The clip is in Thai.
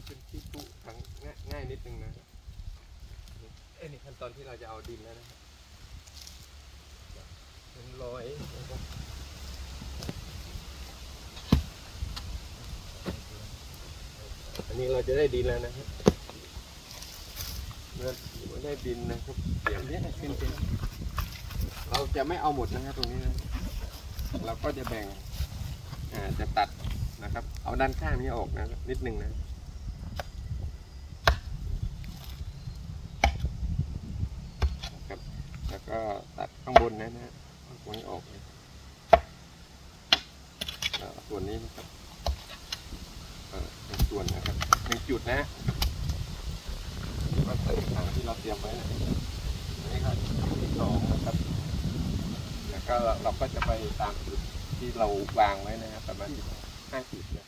นี้เป็นที่ปุทางง่ายง่ายนิดนึงนะครับเอ้ยนี่ขั้นตอนที่เราจะเอาดินแล้วนะครับเป็นรอยนะครับอันนี้เราจะได้ดินแล้วนะครับเมื่อได้ดินนะครับเดี๋ยวนี้เป็นเป็นเราจะไม่เอาหมดนะครับตรงนี้นะเราก็จะแบ่งอ่าจะตัดนะครับ เอาด้านข้างนี้ออกนะนิดนึงนะนะครับ แล้ว ก็ตัดข้างบนนะนะเอาตรงนี้ออกนะแล้วส่วนนี้นะครับเออหนึ่งส่วนนะครับหนึ่งจุดนะก็ใส่ถังที่เราเตรียมไว้นะนนี้ครับที่สองนะครับ แล้วก็เราก็จะไปตามจุดที่เราวางไว้นะครับประมาณห้าจุดนะ